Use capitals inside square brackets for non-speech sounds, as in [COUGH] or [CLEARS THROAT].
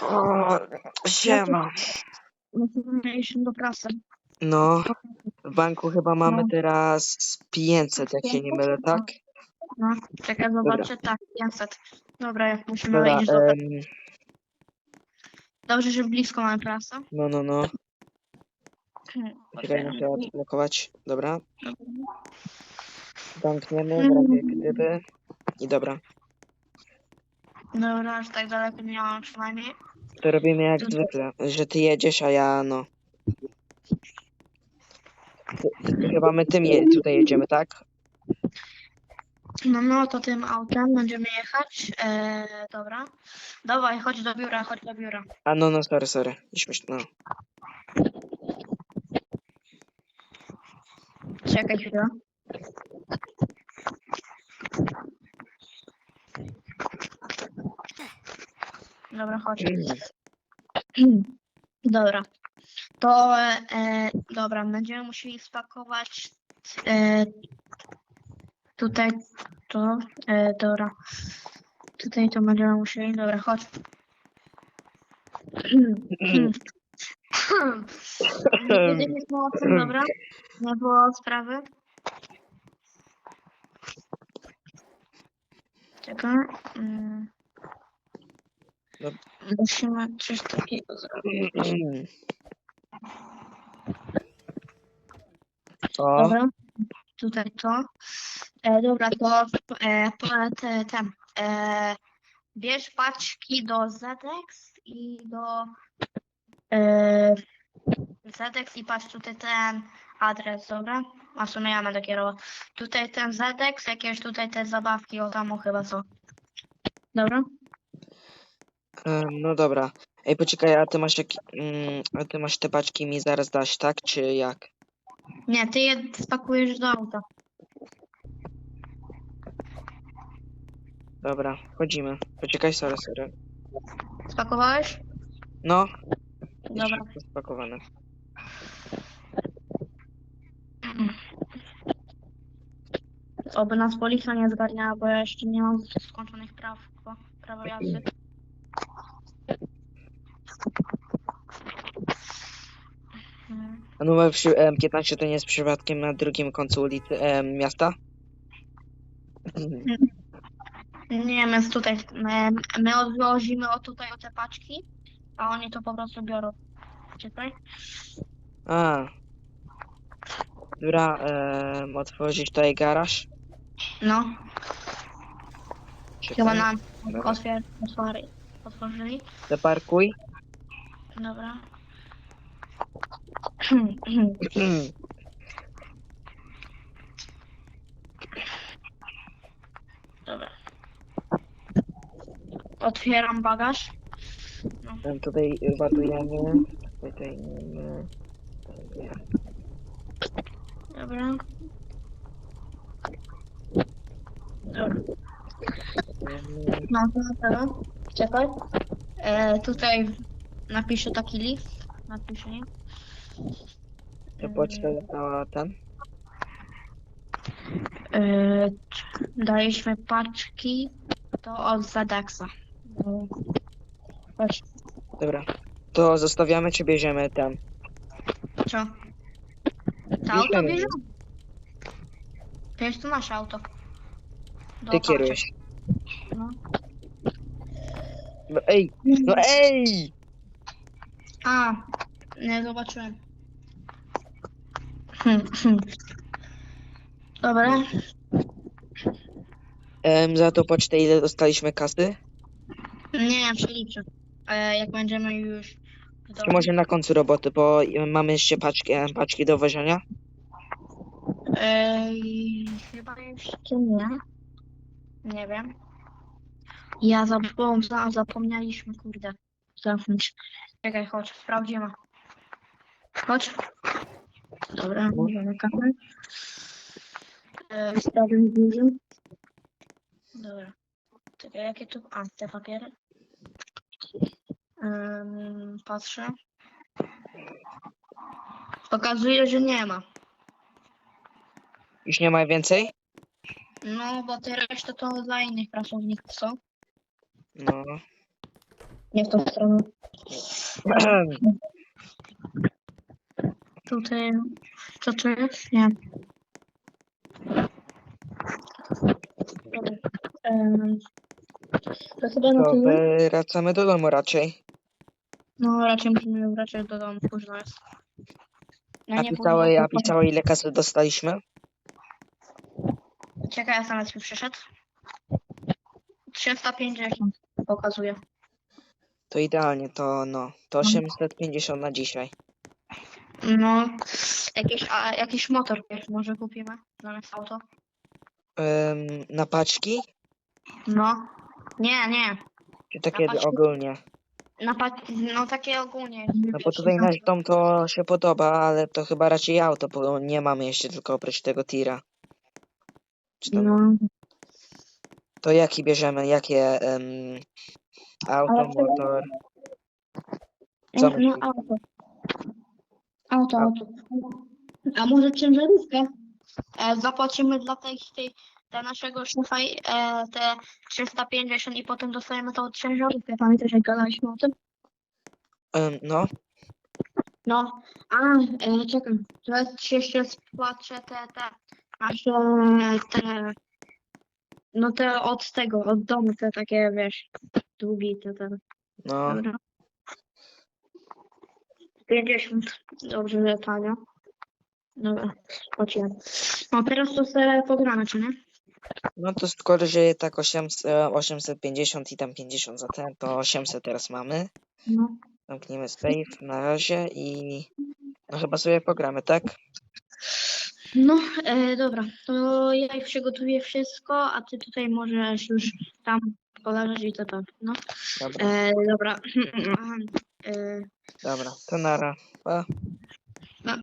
O, siema. Iść do prasy. No, w banku chyba mamy No. teraz z 500, jak się nie mylę, tak? No, czekaj, zobaczę. Tak, 500. Dobra, jak musimy Dobra, iść do em, Dobrze, że blisko mamy prasę. no, no, no. Hmm, Czekaj, muszę odblokować. Dobra, zamkniemy, w razie gdyby. I dobra, Dobra, że tak daleko nie mam przynajmniej. to robimy jak zwykle, że ty jedziesz, a ja no. Chyba my tym je, tutaj jedziemy, tak? No, no, to tym autem będziemy jechać. E, dobra. Dawaj, chodź do biura, chodź do biura. A no, no, sorry, sorry. Śmieszne, no. Czekaj chwilę. Dobra, chodź. [CLEARS THROAT] Dobra. To e, dobra, będziemy musieli spakować e, tutaj to. E, dobra. Tutaj to będziemy musieli. Dobra, chodź. Nigdy nie było o tym, dobra? Nie było sprawy. Czekaj. mm. No. Musimy coś takiego zrobić. O, Dobra. Tutaj to. E, dobra, to e, po, te, te, e, bierz paczki do ZX i do e, ZX i patrz tutaj ten adres, dobra? A w sumie ja będę kierował. Tutaj ten ZX, jakieś tutaj te zabawki, o tam o chyba są. Dobra? Em, no dobra. Ej, poczekaj, a ty masz jak, mm, a ty masz te paczki mi zaraz dać, tak? Czy jak? Nie, ty je spakujesz do auta. Dobra, wchodzimy. Poczekaj, sorry, sorry. Spakowałeś? No, Dobra. wszystko spakowane. Oby nas policja nie zgarniała, bo ja jeszcze nie mam skończonych praw, chyba, prawa jazdy. A numer przy, em, 15 to nie jest przypadkiem na drugim końcu ulicy em, miasta? Nie, my z tutaj, my, my odwozimy o tutaj o te paczki, a oni to po prostu biorą. Czekaj. A. Dobra, em, otworzyć tutaj garaż. No, Czekaj, chyba nam dobra. otwier, otworzyli. Zaparkuj. Dobra. Dobra. Otwieram bagaż. Em, Tutaj ładujemy. Tutaj nie. Dobra. Dobra. No to pewno. Czekaj. E, tutaj napiszę taki list. Napiszę, nie? To poczta została tam. E, daliśmy paczki to od. No. Chodź. Dobra. To zostawiamy czy bierzemy tam? Co? To auto Bierzemy. bierze? Wiesz, to nasze auto. Do Ty kierujesz. No. No ej! No ej! A, nie zobaczyłem. [LAUGHS] Dobra. Em, za tą pocztę ile dostaliśmy kasy? Nie, ja przeliczę. E, jak będziemy już w może na końcu roboty, bo mamy jeszcze paczki, paczki do wożenia? Ej, chyba jeszcze nie. Nie wiem. Ja zapom za- zapomnieliśmy, kurde, zamknąć. Czekaj, chodź, sprawdzimy. Chodź. Dobra, możemy kawę. E, dużo. Dobra. Czekaj, jakie tu... A, te papiery. Ym, patrzę. Pokazuje, że nie ma. Już nie ma więcej? No, bo te reszty to dla innych pracowników są. No. Nie w tą stronę. [CLEARS THROAT] Tutaj. Co to jest? Nie. Em, To chyba na To tyle. wracamy do domu raczej. No raczej musimy wracać do domu, późno jest. Ja A nie pisałeś, pójdę, a pisałeś ile kasy dostaliśmy? Czekaj, ja sam mi przyszedł. 350 pokazuje. To idealnie, to no, to Mhm. 850 na dzisiaj. No, jakiś, a, jakiś motor też może kupimy zamiast auto. Ym, na paczki? No, nie, nie. Czy takie paczki? ogólnie? Na pa- no takie ogólnie. No bo tutaj nasz dom to się podoba, ale to chyba raczej auto, bo nie mamy jeszcze tylko oprócz tego tira. Czy tam, No, To jaki bierzemy? Jakie auto, Ale to- motor? Co no, no auto. Auto, auto. A może ciężarówkę? E, zapłacimy dla tej, tej dla naszego szefa e, te 350 i potem dostajemy tą ciężarówkę. Pamiętasz jak gadaliśmy o tym? Ym, no, No, a, e, czekaj, teraz ci jeszcze spłacę te, te, nasze, te, no te od tego, od domu, te takie, wiesz, długi, te, te, no, dobra. 50, dobrze, że tanio. Dobra, spłaciłem. No teraz to sobie pogramy, czy nie? no to skoro, że tak 800, e, 850 i tam 50 za ten, to 800 teraz mamy. No. Zamkniemy save na razie i no chyba sobie pogramy, tak? No, e, dobra, to ja już przygotuję wszystko, a ty tutaj możesz już tam poleżeć i to tak, no. Dobra, E, dobra, e, dobra, to nara. Pa.